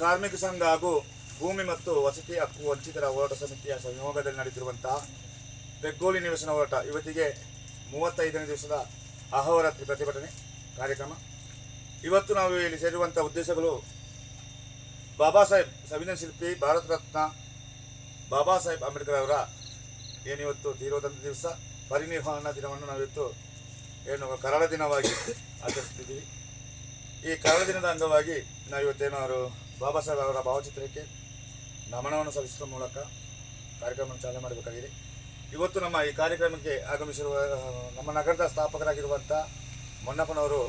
ಕಾರ್ಮಿಕ ಸಂಘ ಹಾಗೂ ಭೂಮಿ ಮತ್ತು ವಸತಿ ಹಕ್ಕು ವಂಚಿತರ ಹೋರಾಟ ಸಮಿತಿಯ ಸಂಯೋಗದಲ್ಲಿ ನಡೆದಿರುವಂತಹ ಬೆಗ್ಗೋಲಿ ನಿವೇಶನ ಹೋರಾಟ. ಇವತ್ತಿಗೆ ಮೂವತ್ತೈದನೇ ದಿವಸದ ಅಹೋರಾತ್ರಿ ಪ್ರತಿಭಟನೆ ಕಾರ್ಯಕ್ರಮ. ಇವತ್ತು ನಾವು ಇಲ್ಲಿ ಸೇರುವಂಥ ಉದ್ದೇಶಗಳು ಬಾಬಾ ಸಾಹೇಬ್, ಸಂವಿಧಾನ ಶಿಲ್ಪಿ, ಭಾರತ ರತ್ನ ಬಾಬಾ ಸಾಹೇಬ್ ಅಂಬೇಡ್ಕರ್ ಅವರ ಏನಿವತ್ತು ತೀರೋದಂಥ ದಿವಸ ಪರಿನಿರ್ವಹಣಾ ದಿನವನ್ನು ನಾವಿವತ್ತು ಏನು ಕರಾಳ ದಿನವಾಗಿ ಆಚರಿಸ್ತಿದ್ದೀವಿ ಈ ಕರಾಳ ದಿನದ ಅಂಗವಾಗಿ ನಾವು ಇವತ್ತೇನು ಅವರು ಬಾಬಾ ಸಾಹೇಬ್ ಅವರ ಭಾವಚಿತ್ರಕ್ಕೆ ನಮನವನ್ನು ಸಲ್ಲಿಸುವ ಮೂಲಕ ಕಾರ್ಯಕ್ರಮವನ್ನು ಚಾಲನೆ ಮಾಡಬೇಕಾಗಿದೆ. ಇವತ್ತು ನಮ್ಮ ಈ ಕಾರ್ಯಕ್ರಮಕ್ಕೆ ಆಗಮಿಸಿರುವ ನಮ್ಮ ನಗರದ ಸ್ಥಾಪಕರಾಗಿರುವಂಥ ಮೊನ್ನಪ್ಪನವರು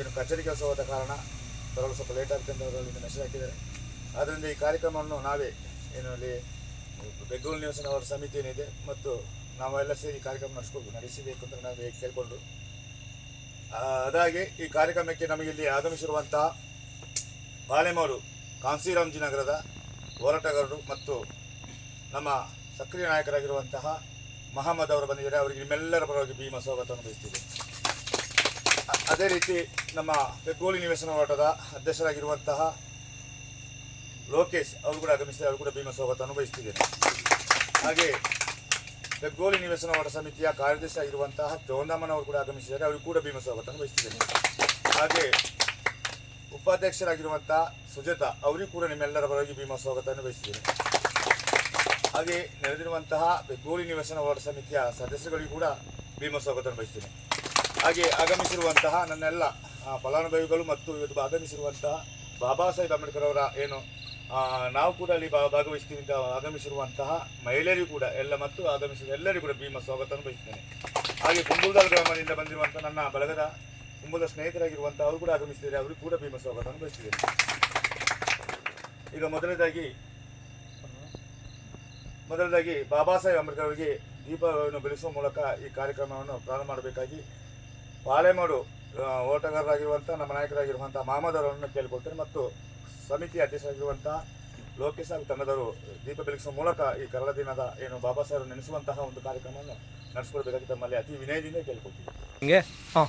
ಏನು ಕಚೇರಿ ಕೆಲಸ ಹೋದ ಕಾರಣ ಬರಲು ಸ್ವಲ್ಪ ಲೇಟ್ ಆಗುತ್ತೆ ಅಂತ ಅವರಲ್ಲಿ ಮೆಸೇಜ್ ಹಾಕಿದ್ದಾರೆ. ಆದ್ದರಿಂದ ಈ ಕಾರ್ಯಕ್ರಮವನ್ನು ನಾವೇ ಏನು ಅಲ್ಲಿ ಬೆಂಗಳೂರು ನಿವಾಸನವರ ಸಮಿತಿ ಏನಿದೆ ಮತ್ತು ನಾವೆಲ್ಲ ಸೇರಿ ಈ ಕಾರ್ಯಕ್ರಮ ನಡೆಸ್ಬೇಕು ನಡೆಸಬೇಕು ಅಂತ ನಾವು ಕೇಳಿಕೊಂಡು ಅದಾಗಿ ಈ ಕಾರ್ಯಕ್ರಮಕ್ಕೆ ನಮಗೆ ಇಲ್ಲಿ ಆಗಮಿಸಿರುವಂತಹ ಬಾಳೆಮೂರು ಕಾಂಸಿರಾಮ್ಜಿ ನಗರದ ಹೋರಾಟಗಾರರು ಮತ್ತು ನಮ್ಮ ಸಕ್ರಿಯ ನಾಯಕರಾಗಿರುವಂತಹ ಮಹಮ್ಮದ್ ಅವರು ಬಂದಿದ್ದಾರೆ ಅವರಿಗೆ ನಿಮ್ಮೆಲ್ಲರ ಪರವಾಗಿ ಭೀಮ ಸ್ವಾಗತವನ್ನು ಬಯಸ್ತೀವಿ ಅದೇ ರೀತಿ ನಮ್ಮ ಬೆಗ್ಗೋಲಿ ನಿವೇಶನ ಹೋರಾಟದ ಅಧ್ಯಕ್ಷರಾಗಿರುವಂತಹ ಲೋಕೇಶ್, ಅವರು ಕೂಡ ಆಗಮಿಸಿದ್ದಾರೆ, ಅವರು ಕೂಡ ಭೀಮ ಸ್ವಾಗತವನ್ನು ಬಯಸ್ತಿದ್ದೇನೆ ಹಾಗೆ ಬೆಗ್ಗೋಲಿ ನಿವೇಶನ ಹೋರಾಟ ಸಮಿತಿಯ ಕಾರ್ಯದರ್ಶಿ ಆಗಿರುವಂತಹ ಚೌಂದಮ್ಮನ್ ಅವರು ಕೂಡ ಆಗಮಿಸಿದ್ದಾರೆ. ಅವರು ಕೂಡ ಭೀಮ ಸ್ವಾಗತವನ್ನು ಬಯಸ್ತಿದ್ದೇನೆ ಹಾಗೆ ಉಪಾಧ್ಯಕ್ಷರಾಗಿರುವಂತಹ ಸುಜಾತ ಅವರಿಗೂ ಕೂಡ ನಿಮ್ಮೆಲ್ಲರ ಪರವಾಗಿ ಭೀಮ ಸ್ವಾಗತವನ್ನು ಬಯಸ್ತಿದ್ದೇನೆ ಹಾಗೆ ನೆರೆದಿರುವಂತಹ ಬೆಗ್ಗೋಲಿ ನಿವೇಶನ ಹೋರಾಟ ಸಮಿತಿಯ ಸದಸ್ಯರಿಗೂ ಕೂಡ ಭೀಮ ಸ್ವಾಗತವನ್ನು ಬಯಸ್ತೇನೆ ಹಾಗೆ ಆಗಮಿಸಿರುವಂತಹ ನನ್ನೆಲ್ಲ ಫಲಾನುಭವಿಗಳು ಮತ್ತು ಇವತ್ತು ಆಗಮಿಸಿರುವಂತಹ ಬಾಬಾ ಸಾಹೇಬ್ ಅಂಬೇಡ್ಕರ್ ಅವರ ಏನು ನಾವು ಕೂಡ ಅಲ್ಲಿ ಭಾಗವಹಿಸ್ತೀವಿ ಅಂತ ಆಗಮಿಸಿರುವಂತಹ ಮಹಿಳೆಯರಿಗೂ ಕೂಡ, ಎಲ್ಲ ಮತ್ತು ಆಗಮಿಸಿದ ಎಲ್ಲರಿಗೂ ಕೂಡ ಭೀಮ ಸ್ವಾಗತವನ್ನು ಬಯಸ್ತೇನೆ. ಹಾಗೆ ಕುಂಬುಲ್ದಾಲ್ ಗ್ರಾಮದಿಂದ ಬಂದಿರುವಂಥ ನನ್ನ ಬಳಗದ ಕುಂಬುಲ ಸ್ನೇಹಿತರಾಗಿರುವಂಥ ಅವರು ಕೂಡ ಆಗಮಿಸಿದ್ದಾರೆ. ಅವರು ಕೂಡ ಭೀಮ ಸ್ವಾಗತವನ್ನು ಬಯಸ್ತಿದ್ದೇನೆ ಈಗ ಮೊದಲನೇದಾಗಿ ಮೊದಲನೇದಾಗಿ ಬಾಬಾ ಸಾಹೇಬ್ ಅಂಬೇಡ್ಕರ್ ಅವರಿಗೆ ದೀಪವನ್ನು ಬೆಳೆಸುವ ಮೂಲಕ ಈ ಕಾರ್ಯಕ್ರಮವನ್ನು ಪ್ರಾರಂಭ ಮಾಡಬೇಕಾಗಿ ಪಾಳೆಮಾಡು ಓಟಗಾರರಾಗಿರುವಂಥ ನಮ್ಮ ನಾಯಕರಾಗಿರುವಂಥ ಮಾಮದವರನ್ನು ಕೇಳಿಕೊಳ್ತೇನೆ ಮತ್ತು ಸಮಿತಿ ಅಧ್ಯಕ್ಷರಾಗಿರುವಂಥ ಲೋಕೇಶ್ ಹಾಗೂ ತಂಡದವರು ದೀಪ ಬೆಳಗಿಸುವ ಮೂಲಕ ಈ ಕರಳ ದಿನದ ಏನು ಬಾಬಾ ಸಾಹೇಬ್ ನೆನೆಸುವಂತಹ ಒಂದು ಕಾರ್ಯಕ್ರಮವನ್ನು ನಡೆಸ್ಕೊಳ್ಬೇಕಾಗಿ ತಮ್ಮಲ್ಲಿ ಅತಿ ವಿನಯದಿಂದ ಕೇಳ್ಕೊಳ್ತೀವಿ. ಹಿಂಗೆ? ಹಾಂ.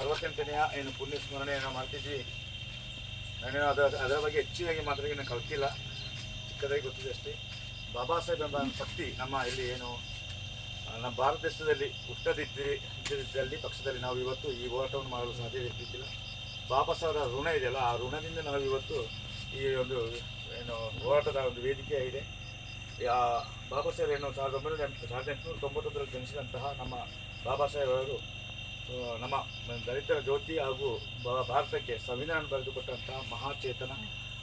ಅರವತ್ತೆಂಟನೆಯ ಏನು ಪುಣ್ಯ ಸ್ಮರಣೆಯನ್ನು ಮಾಡ್ತಿದ್ವಿ. ನಾನೇನು ಅದರ ಅದರ ಬಗ್ಗೆ ಹೆಚ್ಚಿನಾಗಿ ಮಾತ್ರ ನಾನು ಕಲ್ತಿಲ್ಲ. ಚಿಕ್ಕದಾಗಿ ಗೊತ್ತಿದೆ ಅಷ್ಟೇ. ಬಾಬಾ ಸಾಹೇಬ್ ಎಂಬ ಶಕ್ತಿ ನಮ್ಮ ಇಲ್ಲಿ ಏನು ನಮ್ಮ ಭಾರತ ದೇಶದಲ್ಲಿ ಹುಟ್ಟದಿದ್ದರೆ ಇದ್ದಿದ್ದಲ್ಲಿ ಪಕ್ಷದಲ್ಲಿ ನಾವು ಇವತ್ತು ಈ ಹೋರಾಟವನ್ನು ಮಾಡಲು ಸಾಧ್ಯ ಇರ್ತಿದ್ದಿಲ್ಲ ಬಾಬಾ ಸಾಹೇಬರ ಋಣ ಇದೆಯಲ್ಲ, ಆ ಋಣದಿಂದ ನಾವು ಇವತ್ತು ಈ ಒಂದು ಏನು ಹೋರಾಟದ ಒಂದು ವೇದಿಕೆ ಇದೆ. ಬಾಬಾ ಸಾಹೇಬ್ ಏನು ಸಾವಿರದ ಒಂಬೈನೂರ ಸಾವಿರದ ಎಂಟುನೂರ ತೊಂಬತ್ತೊಂದರಲ್ಲಿ ಜನಿಸಿದಂತಹ ನಮ್ಮ ಬಾಬಾ ಸಾಹೇಬ್ ಅವರು ನಮ್ಮ ದಲಿತರ ಜ್ಯೋತಿ ಹಾಗೂ ಭಾರತಕ್ಕೆ ಸಂವಿಧಾನ ಬರೆದುಕೊಟ್ಟಂತಹ ಮಹಾಚೇತನ,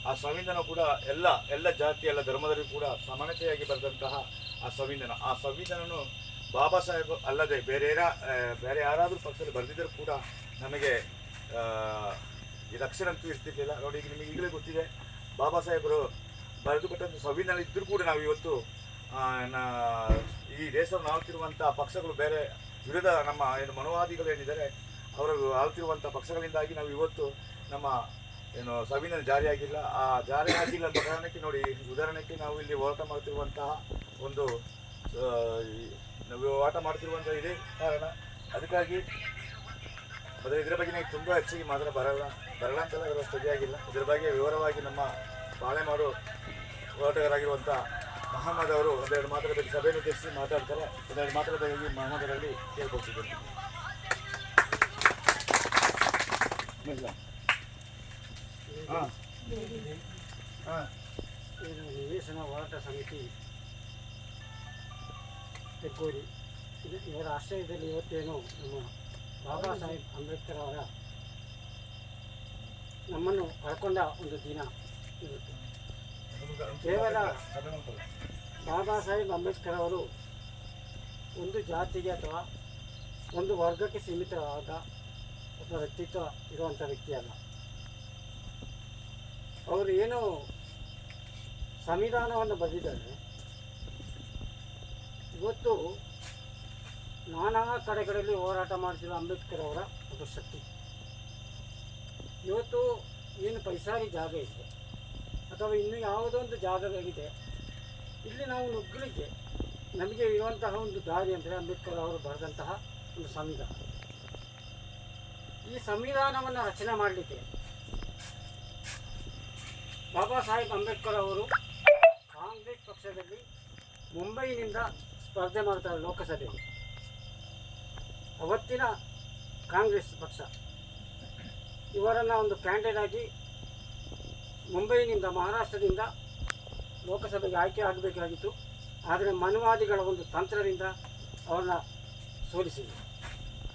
ಆ ಸಂವಿಧಾನ ಕೂಡ ಎಲ್ಲ ಎಲ್ಲ ಜಾತಿ, ಎಲ್ಲ ಧರ್ಮದಲ್ಲಿ ಕೂಡ ಸಮಾನತೆಯಾಗಿ ಬರೆದಂತಹ ಆ ಸಂವಿಧಾನ. ಆ ಸಂವಿಧಾನನು ಬಾಬಾ ಸಾಹೇಬ್ ಅಲ್ಲದೆ ಬೇರೆ ಯಾರ- ಬೇರೆ ಯಾರಾದರೂ ಪಕ್ಷದಲ್ಲಿ ಬರೆದಿದ್ದರೂ ಕೂಡ ನಮಗೆ ಈ ಇದು ಅಂತೂ ಇರ್ತಿರ್ಲಿಲ್ಲ. ನೋಡಿ, ಈಗ ನಿಮಗೆ ಈಗಲೇ ಗೊತ್ತಿದೆ, ಬಾಬಾ ಸಾಹೇಬರು ಬರೆದುಕೊಟ್ಟಂಥ ಸಂವಿಧಾನ ಇದ್ದರೂ ಕೂಡ ನಾವು ಇವತ್ತು ಈ ದೇಶವನ್ನು ಆಳ್ತಿರುವಂಥ ಪಕ್ಷಗಳು ಬೇರೆ ವಿರೋಧ ನಮ್ಮ ಏನು ಮನೋವಾದಿಗಳು ಏನಿದ್ದಾರೆ, ಅವರು ಆಳ್ತಿರುವಂಥ ಪಕ್ಷಗಳಿಂದಾಗಿ ನಾವು ಇವತ್ತು ನಮ್ಮ ಏನು ಸಂವಿಧಾನ ಜಾರಿಯಾಗಿಲ್ಲ. ಆ ಜಾರಿ ಆಗಿಲ್ಲ ಪ್ರಕರಣಕ್ಕೆ ಕಾರಣಕ್ಕೆ ನೋಡಿ, ಉದಾಹರಣೆಗೆ ನಾವು ಇಲ್ಲಿ ಹೋರಾಟ ಮಾಡ್ತಿರುವಂತಹ ಒಂದು ಹೋರಾಟ ಮಾಡ್ತಿರುವಂಥ ಇದೇ ಕಾರಣ. ಅದಕ್ಕಾಗಿ ಆದರೆ ಇದರ ಬಗ್ಗೆ ನನಗೆ ತುಂಬ ಹೆಚ್ಚಿಗೆ ಮಾತ್ರ ಬರಲ್ಲ ಬರಲ್ಲ ಅಂತಲ್ಲ ಅದರ ಸರಿಯಾಗಿಲ್ಲ. ಇದರ ಬಗ್ಗೆ ವಿವರವಾಗಿ ನಮ್ಮ ಪಾಳೆ ಮಾಡೋ ಹೋರಾಟಗಾರರಾಗಿರುವಂಥ ಮಹಮ್ಮದ್ ಅವರು ಒಂದೆರಡು ಮಾತ್ರ ಸಭೆ ಸಭೆಯನ್ನು ಉದ್ದೇಶಿಸಿ ಮಾತಾಡ್ತಾರೆ. ಒಂದೆರಡು ಮಾತ್ರ ಬಗ್ಗೆ ಮಹಮ್ಮದ್ ಅವರಲ್ಲಿ ಕೇಳ್ಕೊಳ್ತಿದ್ದೇನೆ ನಿವೇಶನ ಹೋರಾಟ ಸಮಿತಿ ಇದು ಇವರ ಆಶ್ರಯದಲ್ಲಿ ಇವತ್ತೇನು ನಮ್ಮ ಬಾಬಾ ಸಾಹೇಬ್ ಅಂಬೇಡ್ಕರ್ ಅವರ ನಮ್ಮನ್ನು ಕಳ್ಕೊಂಡ ಒಂದು ದಿನ ಇವತ್ತು ಕೇವಲ ಬಾಬಾ ಸಾಹೇಬ್ ಅಂಬೇಡ್ಕರ್ ಅವರು ಒಂದು ಜಾತಿಗೆ ಅಥವಾ ಒಂದು ವರ್ಗಕ್ಕೆ ಸೀಮಿತವಾದ ಒಬ್ಬ ವ್ಯಕ್ತಿತ್ವ ಇರುವಂಥ ವ್ಯಕ್ತಿ ಅಲ್ಲ. ಅವರು ಏನು ಸಂವಿಧಾನವನ್ನು ಬರೆದಿದ್ದಾರೆ. ಇವತ್ತು ನಾನಾ ಕಡೆಗಳಲ್ಲಿ ಹೋರಾಟ ಮಾಡ್ತಿರೋ ಅಂಬೇಡ್ಕರ್ ಅವರ ಒಂದು ಶಕ್ತಿ. ಇವತ್ತು ಏನು ಪೈಸಾರಿ ಜಾಗ ಇದೆ. ಅಥವಾ ಇನ್ನು ಯಾವುದೋ ಒಂದು ಜಾಗಗಳಿದೆ. ಇಲ್ಲಿ ನಾವು ನುಗ್ಗಲಿಕ್ಕೆ ನಮಗೆ ಇರುವಂತಹ ಒಂದು ದಾರಿ ಅಂದರೆ ಅಂಬೇಡ್ಕರ್ ಅವರು ಬರೆದಂತಹ ಒಂದು ಸಂವಿಧಾನ. ಈ ಸಂವಿಧಾನವನ್ನು ರಚನೆ ಮಾಡಲಿಕ್ಕೆ ಬಾಬಾ ಸಾಹೇಬ್ ಅಂಬೇಡ್ಕರ್ ಅವರು ಕಾಂಗ್ರೆಸ್ ಪಕ್ಷದಲ್ಲಿ ಮುಂಬೈನಿಂದ ಸ್ಪರ್ಧೆ ಮಾಡ್ತಾರೆ ಲೋಕಸಭೆಯಲ್ಲಿ ಅವತ್ತಿನ ಕಾಂಗ್ರೆಸ್ ಪಕ್ಷ. ಇವರನ್ನು ಒಂದು ಕ್ಯಾಂಡಿಡೇಟ್ ಆಗಿ ಮುಂಬೈನಿಂದ ಮಹಾರಾಷ್ಟ್ರದಿಂದ ಲೋಕಸಭೆಗೆ ಆಯ್ಕೆ ಆಗಬೇಕಾಗಿತ್ತು. ಆದರೆ ಮನುವಾದಿಗಳ ಒಂದು ತಂತ್ರದಿಂದ ಅವರನ್ನ ಸೋಲಿಸಿದರು.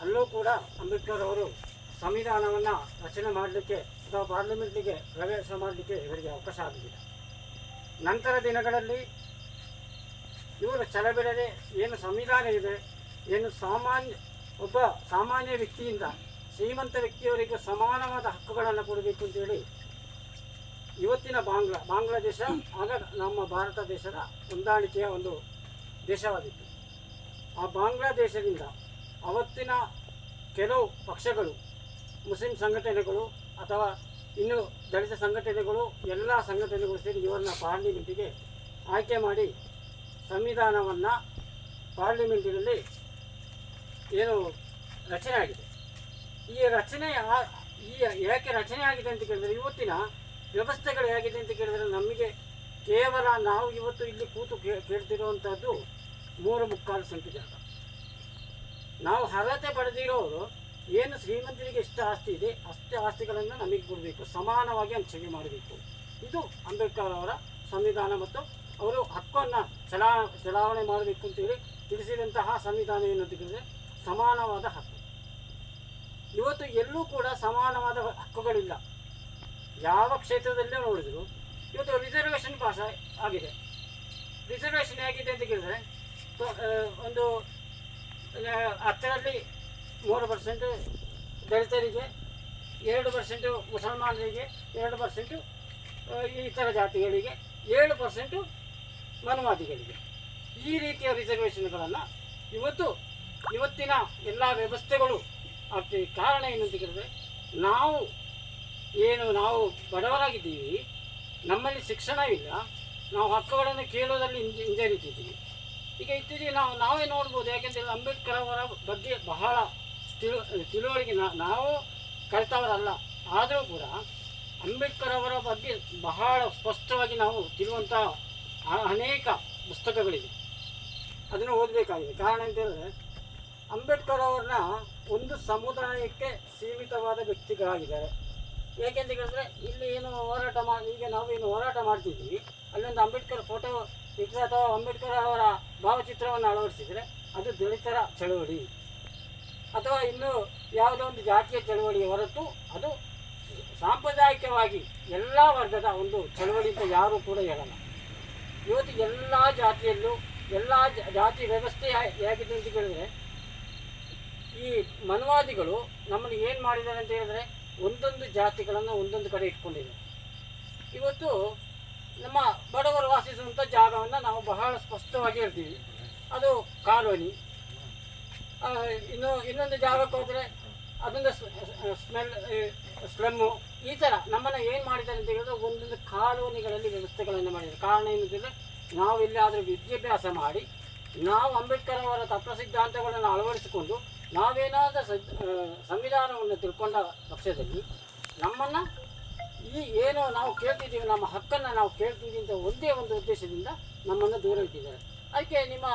ಅಲ್ಲೂ ಕೂಡ ಅಂಬೇಡ್ಕರ್ ಅವರು ಸಂವಿಧಾನವನ್ನು ರಚನೆ ಮಾಡಲಿಕ್ಕೆ ಅಥವಾ ಪಾರ್ಲಿಮೆಂಟ್ಗೆ ಪ್ರವೇಶ ಮಾಡಲಿಕ್ಕೆ ಇವರಿಗೆ ಅವಕಾಶ ಆಗಲಿಲ್ಲ ನಂತರ ದಿನಗಳಲ್ಲಿ ಇವರು ಛಲಬಿಡದೆ ಏನು ಸಂವಿಧಾನ ಇದೆ, ಏನು ಸಾಮಾನ್ಯ, ಒಬ್ಬ ಸಾಮಾನ್ಯ ವ್ಯಕ್ತಿಯಿಂದ ಶ್ರೀಮಂತ ವ್ಯಕ್ತಿಯವರಿಗೆ ಸಮಾನವಾದ ಹಕ್ಕುಗಳನ್ನು ಕೊಡಬೇಕು ಅಂತೇಳಿ ಇವತ್ತಿನ ಬಾಂಗ್ಲಾ, ಬಾಂಗ್ಲಾದೇಶ ಆಗ ನಮ್ಮ ಭಾರತ ದೇಶದ ಹೊಂದಾಣಿಕೆಯ ಒಂದು ದೇಶವಾಗಿತ್ತು. ಆ ಬಾಂಗ್ಲಾದೇಶದಿಂದ ಅವತ್ತಿನ ಕೆಲವು ಪಕ್ಷಗಳು, ಮುಸ್ಲಿಂ ಸಂಘಟನೆಗಳು ಅಥವಾ ಇನ್ನು ದಲಿತ ಸಂಘಟನೆಗಳು, ಎಲ್ಲ ಸಂಘಟನೆಗಳು ಸೇರಿ ಇವರನ್ನ ಪಾರ್ಲಿಮೆಂಟಿಗೆ ಆಯ್ಕೆ ಮಾಡಿ ಸಂವಿಧಾನವನ್ನು ಪಾರ್ಲಿಮೆಂಟಿನಲ್ಲಿ ಏನು ರಚನೆ ಆಗಿದೆ. ಈ ರಚನೆ ಈ ಯಾಕೆ ರಚನೆ ಆಗಿದೆ ಅಂತ ಕೇಳಿದರೆ ಇವತ್ತಿನ ವ್ಯವಸ್ಥೆಗಳು ಹೇಗಿದೆ ಅಂತ ಕೇಳಿದರೆ ನಮಗೆ ಕೇವಲ ನಾವು ಇವತ್ತು ಇಲ್ಲಿ ಕೂತು ಕೇಳ್ತಿರುವಂಥದ್ದು ಮೂರು ಮುಕ್ಕಾಲು ಸಂಖ್ಯೆ ಜಾಗ ನಾವು ಅರ್ಹತೆ ಪಡೆದಿರೋರು ಏನು ಶ್ರೀಮಂತರಿಗೆ ಎಷ್ಟು ಆಸ್ತಿ ಇದೆ, ಅಷ್ಟೇ ಆಸ್ತಿಗಳನ್ನು ನಮಗೆ ಕೊಡಬೇಕು, ಸಮಾನವಾಗಿ ಹಂಚಿಕೆ ಮಾಡಬೇಕು. ಇದು ಅಂಬೇಡ್ಕರ್ ಅವರ ಸಂವಿಧಾನ ಮತ್ತು ಅವರು ಹಕ್ಕನ್ನು ಚಲಾ, ಚಲಾವಣೆ ಮಾಡಬೇಕು ಅಂತೇಳಿ ತಿಳಿಸಿದಂತಹ ಸಂವಿಧಾನ ಏನು ಕೇಳಿದ್ರೆ ಸಮಾನವಾದ ಹಕ್ಕು. ಇವತ್ತು ಎಲ್ಲೂ ಕೂಡ ಸಮಾನವಾದ ಹಕ್ಕುಗಳಿಲ್ಲ. ಯಾವ ಕ್ಷೇತ್ರದಲ್ಲೇ ನೋಡಿದ್ರು ಇವತ್ತು ರಿಸರ್ವೇಷನ್ ಪಾಸ್ ಆಗಿದೆ. ರಿಸರ್ವೇಷನ್ ಆಗಿದೆ ಅಂತ ಕೇಳಿದ್ರೆ ಒಂದು ಹತ್ತರಲ್ಲಿ ಮೂರು ಪರ್ಸೆಂಟು ದಲಿತರಿಗೆ, ಎರಡು ಪರ್ಸೆಂಟು ಮುಸಲ್ಮಾನರಿಗೆ, ಎರಡು ಪರ್ಸೆಂಟು ಇತರ ಜಾತಿಗಳಿಗೆ, ಏಳು ಪರ್ಸೆಂಟು ಮನುವಾದಿಗಳಿಗೆ. ಈ ರೀತಿಯ ರಿಸರ್ವೇಷನ್ಗಳನ್ನು ಇವತ್ತು, ಇವತ್ತಿನ ಎಲ್ಲ ವ್ಯವಸ್ಥೆಗಳು ಆಗ್ತಿವೆ. ಕಾರಣ ಏನು ಅಂತ ಕೇಳಿದ್ರೆ, ನಾವು ಏನು ನಾವು ಬಡವರಾಗಿದ್ದೀವಿ, ನಮ್ಮಲ್ಲಿ ಶಿಕ್ಷಣವಿಲ್ಲ, ನಾವು ಹಕ್ಕುಗಳನ್ನು ಕೇಳೋದರಲ್ಲಿ ಹಿಂಜ, ಹಿಂಜರಿತಿದ್ದೀವಿ. ಈಗ ಇತ್ತೀಚೆಗೆ ನಾವು, ನಾವೇ ನೋಡ್ಬೋದು ಯಾಕೆಂದರೆ ಅಂಬೇಡ್ಕರ್ ಅವರ ಬಗ್ಗೆ ಬಹಳ ತಿಳು, ತಿಳುವಳಿಕೆ ನಾವು ಕಲಿತವರಲ್ಲ, ಆದರೂ ಕೂಡ ಅಂಬೇಡ್ಕರ್ ಅವರ ಬಗ್ಗೆ ಬಹಳ ಸ್ಪಷ್ಟವಾಗಿ ನಾವು ತಿಳುವಂಥ ಅನೇಕ ಪುಸ್ತಕಗಳಿವೆ. ಅದನ್ನು ಓದಬೇಕಾಗಿದೆ. ಕಾರಣ ಅಂತ ಹೇಳಿದ್ರೆ ಅಂಬೇಡ್ಕರ್ ಅವ್ರನ್ನ ಒಂದು ಸಮುದಾಯಕ್ಕೆ ಸೀಮಿತವಾದ ವ್ಯಕ್ತಿಗಳಾಗಿದ್ದಾರೆ. ಏಕೆಂತ ಹೇಳಿದ್ರೆ ಇಲ್ಲಿ ಏನು ಹೋರಾಟ ಮಾಡಿ ಈಗ ನಾವು ಏನು ಹೋರಾಟ ಮಾಡ್ತಿದ್ದೀವಿ ಅಲ್ಲೊಂದು ಅಂಬೇಡ್ಕರ್ ಫೋಟೋ ಇಟ್ಟರೆ ಅಥವಾ ಅಂಬೇಡ್ಕರ್ ಅವರ ಭಾವಚಿತ್ರವನ್ನು ಅಳವಡಿಸಿದರೆ ಅದು ದಲಿತರ ಚಳವಳಿ. ಅಥವಾ ಇನ್ನು ಯಾವುದೋ ಒಂದು ಜಾತಿಯ ಚಳವಳಿ ಹೊರತು ಅದು ಸಾಂಪ್ರದಾಯಿಕವಾಗಿ ಎಲ್ಲ ವರ್ಗದ ಒಂದು ಚಳವಳಿ ಅಂತ ಯಾರೂ ಕೂಡ ಹೇಳಲ್ಲ. ಇವತ್ತು ಎಲ್ಲ ಜಾತಿಯಲ್ಲೂ ಎಲ್ಲ ಜಾತಿ ವ್ಯವಸ್ಥೆ ಹೇಗಿದೆ ಅಂತ ಕೇಳಿದ್ರೆ ಈ ಮನುವಾದಿಗಳು ನಮ್ಮನ್ನು ಏನು ಮಾಡಿದ್ದಾರೆ ಅಂತ ಹೇಳಿದ್ರೆ ಒಂದೊಂದು ಜಾತಿಗಳನ್ನು ಒಂದೊಂದು ಕಡೆ ಇಟ್ಕೊಂಡಿದೆ. ಇವತ್ತು ನಮ್ಮ ಬಡವರು ವಾಸಿಸುವಂಥ ಜಾಗವನ್ನು ನಾವು ಬಹಳ ಸ್ಪಷ್ಟವಾಗಿ ಇರ್ತೀವಿ ಅದು ಕಾಲೋನಿ. ಇನ್ನು ಇನ್ನೊಂದು ಜಾಗಕ್ಕೆ ಹೋದರೆ ಅದೊಂದು ಸ್ಮೆಲ್ ಸ್ಲಮ್ಮು ಈ ಥರ ನಮ್ಮನ್ನು ಏನು ಮಾಡಿದ್ದಾರೆ ಅಂತ ಹೇಳಿದ್ರೆ ಒಂದೊಂದು ಕಾಲೋನಿಗಳಲ್ಲಿ ವ್ಯವಸ್ಥೆಗಳನ್ನು ಮಾಡಿದ್ದಾರೆ. ಕಾರಣ ಏನಂತಂದರೆ ನಾವು ಎಲ್ಲಿಯಾದರೂ ವಿದ್ಯಾಭ್ಯಾಸ ಮಾಡಿ, ನಾವು ಅಂಬೇಡ್ಕರ್ ಅವರ ತತ್ವ ಸಿದ್ಧಾಂತಗಳನ್ನು ಅಳವಡಿಸಿಕೊಂಡು ನಾವೇನಾದರೂ ಸದ್ ಸಂವಿಧಾನವನ್ನು ತಿಳ್ಕೊಂಡ ಪಕ್ಷದಲ್ಲಿ ನಮ್ಮನ್ನು ಈ ಏನು ನಾವು ಕೇಳ್ತಿದ್ದೀವಿ, ನಮ್ಮ ಹಕ್ಕನ್ನು ನಾವು ಕೇಳ್ತಿದ್ದೀವಿ ಅಂತ ಒಂದೇ ಒಂದು ಉದ್ದೇಶದಿಂದ ನಮ್ಮನ್ನು ದೂರ ಇಟ್ಟಿದ್ದಾರೆ. ಅದಕ್ಕೆ ನಿಮ್ಮ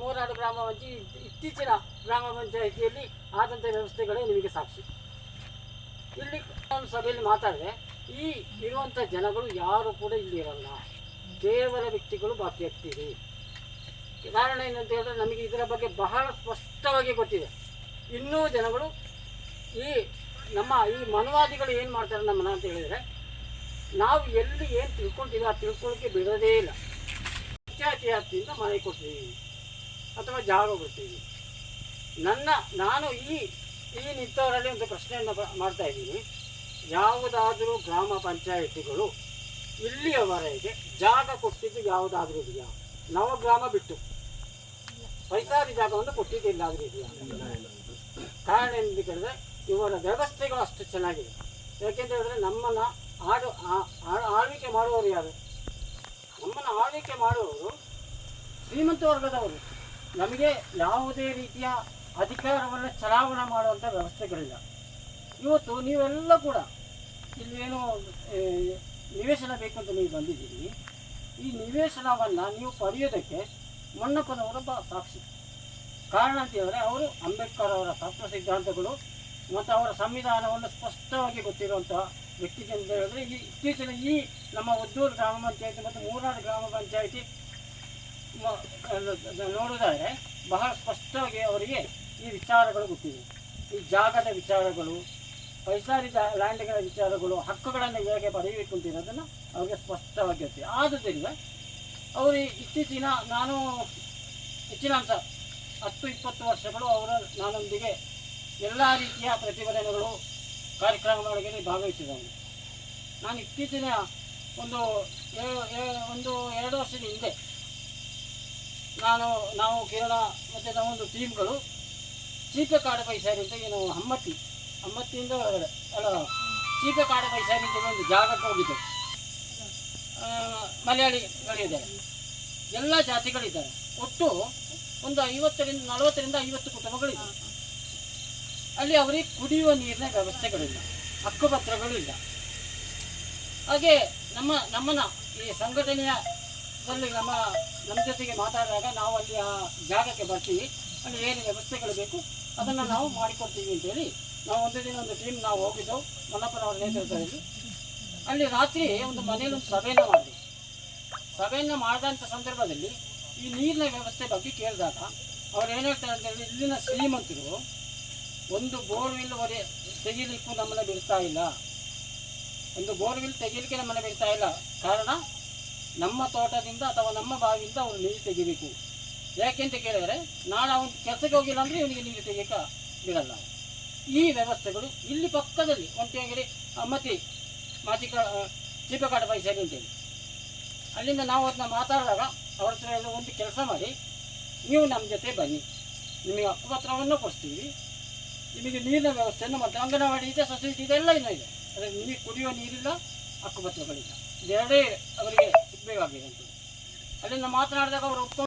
ಮೂರಾಡು ಗ್ರಾಮ ಪಂಚಾಯತಿ, ಇತ್ತೀಚಿನ ಗ್ರಾಮ ಪಂಚಾಯಿತಿಯಲ್ಲಿ ಆದಂಥ ವ್ಯವಸ್ಥೆಗಳೇ ನಿಮಗೆ ಸಾಕ್ಷಿ. ಇಲ್ಲಿ ಒಂದು ಸಭೆಯಲ್ಲಿ ಮಾತಾಡಿದೆ ಈ ಇರುವಂಥ ಜನಗಳು ಯಾರು ಕೂಡ ಇಲ್ಲಿ ಇರಲ್ಲ. ಕೇವಲ ವ್ಯಕ್ತಿಗಳು ಬಾಕಿ ಆಗ್ತೀವಿ ಕಾರಣ ಏನಂತ ಹೇಳಿದ್ರೆ ನಮಗೆ ಇದರ ಬಗ್ಗೆ ಬಹಳ ಸ್ಪಷ್ಟವಾಗಿ ಗೊತ್ತಿದೆ. ಇನ್ನೂ ಜನಗಳು ಈ ನಮ್ಮ ಈ ಮನುವಾದಿಗಳು ಏನು ಮಾಡ್ತಾರೆ ನಮ್ಮನ್ನ ಅಂತ ಹೇಳಿದರೆ, ನಾವು ಎಲ್ಲಿ ಏನು ತಿಳ್ಕೊಳ್ತೀವಿ ಆ ತಿಳ್ಕೊಳ್ಳೋಕ್ಕೆ ಬಿಡೋದೇ ಇಲ್ಲ. ಪಂಚಾಯತಿ ವ್ಯಾಪ್ತಿಯಿಂದ ಮನೆ ಕೊಡ್ತೀವಿ ಅಥವಾ ಜಾಗ ಕೊಡ್ತೀವಿ. ನನ್ನ, ನಾನು ಈ ಈ ನಿಂತವರಲ್ಲಿ ಒಂದು ಪ್ರಶ್ನೆಯನ್ನು ಮಾಡ್ತಾ ಇದ್ದೀನಿ. ಯಾವುದಾದರೂ ಗ್ರಾಮ ಪಂಚಾಯಿತಿಗಳು ಇಲ್ಲಿಯವರೆಗೆ ಜಾಗ ಕೊಟ್ಟಿದ್ದು ಯಾವುದಾದ್ರೂ ಇದೆಯಾ? ನವಗ್ರಾಮ ಬಿಟ್ಟು. ಪೈಸಾರಿ ಜಾಗವನ್ನು ಕೊಟ್ಟಿದ್ದಿಲ್ಲ ಇದೆಯಾ ಕಾರಣ ಏನು ಕೇಳಿದ್ರೆ, ಇವರ ವ್ಯವಸ್ಥೆಗಳು ಅಷ್ಟು ಚೆನ್ನಾಗಿದೆ. ಯಾಕೆಂತ ಹೇಳಿದ್ರೆ, ನಮ್ಮನ್ನು ಆಡು ಆಳ್ವಿಕೆ ಮಾಡುವವರು ಯಾರು? ನಮ್ಮನ್ನು ಆಳ್ವಿಕೆ ಮಾಡುವವರು ಶ್ರೀಮಂತ ವರ್ಗದವರು. ನಮಗೆ ಯಾವುದೇ ರೀತಿಯ ಅಧಿಕಾರವನ್ನು ಚಲಾವಣೆ ಮಾಡುವಂಥ ವ್ಯವಸ್ಥೆಗಳಿಲ್ಲ. ಇವತ್ತು ನೀವೆಲ್ಲ ಕೂಡ ಇಲ್ಲೇನು ನಿವೇಶನ ಬೇಕು ಅಂತ ನೀವು ಬಂದಿದ್ದೀರಿ. ಈ ನಿವೇಶನವನ್ನು ನೀವು ಪಡೆಯೋದಕ್ಕೆ ಮೊನ್ನಪ್ಪನವರೊಬ್ಬ ಸಾಕ್ಷಿ. ಕಾರಣ ಅಂತ ಹೇಳಿದ್ರೆ ಅವರು ಅಂಬೇಡ್ಕರ್ ಅವರ ತತ್ವ ಸಿದ್ಧಾಂತಗಳು ಮತ್ತು ಅವರ ಸಂವಿಧಾನವನ್ನು ಸ್ಪಷ್ಟವಾಗಿ ಗೊತ್ತಿರುವಂತಹ ವ್ಯಕ್ತಿ ಅಂತ ಹೇಳಿದ್ರೆ ಈ ಇತ್ತೀಚಿನ ಈ ನಮ್ಮ ಉದ್ದೂರು ಗ್ರಾಮ ಪಂಚಾಯತಿ ಮತ್ತು ಮೂರಾರು ಗ್ರಾಮ ಪಂಚಾಯತಿ ನೋಡೋದಾದರೆ ಬಹಳ ಸ್ಪಷ್ಟವಾಗಿ ಅವರಿಗೆ ಈ ವಿಚಾರಗಳು ಗೊತ್ತಿದೆ. ಈ ಜಾಗದ ವಿಚಾರಗಳು ಪೈಸಾರಿ ಲ್ಯಾಂಡ್ಗಳ ವಿಚಾರಗಳು, ಹಕ್ಕುಗಳನ್ನು ಹೇಗೆ ಪಡೆಯಬೇಕು ಅಂತ ಇರೋದನ್ನು ಅವರಿಗೆ ಸ್ಪಷ್ಟವಾಗಿ ಆದ್ದರಿಂದ ಆದುದರಿಂದ ಅವರು ಇತ್ತೀಚಿನ ನಾನು ಹೆಚ್ಚಿನ ಅಂಶ ಹತ್ತು ಇಪ್ಪತ್ತು ವರ್ಷಗಳು ಅವರ ನಾನೊಂದಿಗೆ ಎಲ್ಲ ರೀತಿಯ ಪ್ರತಿಭಟನೆಗಳು ಕಾರ್ಯಕ್ರಮಗಳಿಗೆ ಭಾಗವಹಿಸಿದವನು. ನಾನು ಇತ್ತೀಚಿನ ಒಂದು ಒಂದು ಎರಡು ವರ್ಷದ ಹಿಂದೆ ನಾನು ನಾವು ಕಿರಣ ಮತ್ತು ಒಂದು ಟೀಮ್ಗಳು ಚೀಕ ಕಾಡು ಅಂತ ಏನು ಹಮ್ಮತ್ತಿ ಹಮ್ಮತ್ತಿಯಿಂದ ಹೊರಗಡೆ ಅಲ್ಲ ಚೀಕ ಕಾಡು ಅಂತ ಒಂದು ಜಾಗಕ್ಕೆ ಹೋಗಿದ್ದು ಆ, ಮಲಯಾಳಿಗಳಿದ್ದಾರೆ ಎಲ್ಲ ಜಾತಿಗಳಿದ್ದಾರೆ. ಒಟ್ಟು ಒಂದು ಐವತ್ತರಿಂದ, ನಲವತ್ತರಿಂದ ಐವತ್ತು ಕುಟುಂಬಗಳಿದೆ. ಅಲ್ಲಿ ಅವರಿಗೆ ಕುಡಿಯುವ ನೀರಿನ ವ್ಯವಸ್ಥೆಗಳಿಲ್ಲ. ಹಕ್ಕುಪತ್ರಗಳು ಇಲ್ಲ. ಹಾಗೆ ನಮ್ಮ ನಮ್ಮನ್ನ ಈ ಸಂಘಟನೆಯಲ್ಲಿ ನಮ್ಮ ನಮ್ಮ ಜೊತೆಗೆ ಮಾತಾಡಿದಾಗ ನಾವು ಅಲ್ಲಿ ಆ ಜಾಗಕ್ಕೆ ಬರ್ತೀವಿ. ಅಲ್ಲಿ ಏನು ವ್ಯವಸ್ಥೆಗಳು ಬೇಕು, ಅದನ್ನು ನಾವು ಮಾಡಿಕೊಡ್ತೀವಿ ಅಂತೇಳಿ ನಾವು ಒಂದು ದಿನ ಒಂದು ಟೀಮ್ ನಾವು ಹೋಗಿದ್ದೆವು. ಮಲ್ಲಪ್ಪನವರ ನೇತೃತ್ವದಲ್ಲಿ. ಅಲ್ಲಿ ರಾತ್ರಿ ಒಂದು ಮನೆಯಲ್ಲಿ ಒಂದು ಸಭೆಯನ್ನು ಮಾಡಿದ್ವಿ ಸಭೆಯನ್ನು ಮಾಡಿದಂಥ ಸಂದರ್ಭದಲ್ಲಿ ಈ ನೀರಿನ ವ್ಯವಸ್ಥೆ ಬಗ್ಗೆ ಕೇಳಿದಾಗ ಅವ್ರು ಏನು ಹೇಳ್ತಾರೆ ಅಂತ ಹೇಳಿ ಇಲ್ಲಿನ ಶ್ರೀಮಂತರು ಒಂದು ಬೋರ್ವೆಲ್ ತೆಗೀಲಿಕ್ಕೂ ನಮ್ಮನ್ನು ಬಿಡ್ತಾ ಇಲ್ಲ. ಒಂದು ಬೋರ್ವೆಲ್ ತೆಗೀಲಿಕ್ಕೆ ನಮ್ಮನ್ನು ಬಿಡ್ತಾ ಇಲ್ಲ. ಕಾರಣ ನಮ್ಮ ತೋಟದಿಂದ ಅಥವಾ ನಮ್ಮ ಬಾವಿಯಿಂದ ಅವ್ರು ನೀರು ತೆಗಿಬೇಕು. ಯಾಕೆಂತ ಕೇಳಿದರೆ, ನಾಳೆ ಅವನು ಕೆಲಸಕ್ಕೆ ಹೋಗಿಲ್ಲ ಅಂದರೆ ಇವನಿಗೆ ನೀರು ತೆಗಿಯಕ್ಕೆ ಬಿಡಲ್ಲ. ಈ ವ್ಯವಸ್ಥೆಗಳು ಇಲ್ಲಿ ಪಕ್ಕದಲ್ಲಿ ಒಂಟಿಯಾಗಿರಿ ಮತಿ ಮಾತಿಕ ಚೀಪಕಾಟ ಸೇರಿ ಅಂತೇಳಿ ಅಲ್ಲಿಂದ ನಾವು ಅದನ್ನ ಮಾತಾಡಿದಾಗ ಅವ್ರ ಹತ್ರ ಎಲ್ಲ ಒಂದು ಕೆಲಸ ಮಾಡಿ, ನೀವು ನಮ್ಮ ಜೊತೆ ಬನ್ನಿ. ನಿಮಗೆ ಹಕ್ಕುಪತ್ರವನ್ನು ಕೊಡ್ತೀವಿ ನಿಮಗೆ ನೀರಿನ ವ್ಯವಸ್ಥೆಯನ್ನು ಮತ್ತು ಅಂಗನವಾಡಿ ಇದೆ, ಸೊಸೈಟಿ ಇದೆ, ಎಲ್ಲ ಇನ್ನೂ ಇದೆ. ಆದರೆ ನಿಮಗೆ ಕುಡಿಯುವ ನೀರಿಲ್ಲ, ಹಕ್ಕುಪತ್ರಗಳಿಲ್ಲ. ಎರಡೇ ಅವರಿಗೆ ಸಿಗಬೇಕಾಗಿದೆ ಅಂತ. ಅಲ್ಲಿಂದ ಮಾತನಾಡಿದಾಗ ಅವರು ಒಪ್ಕೊಂಡು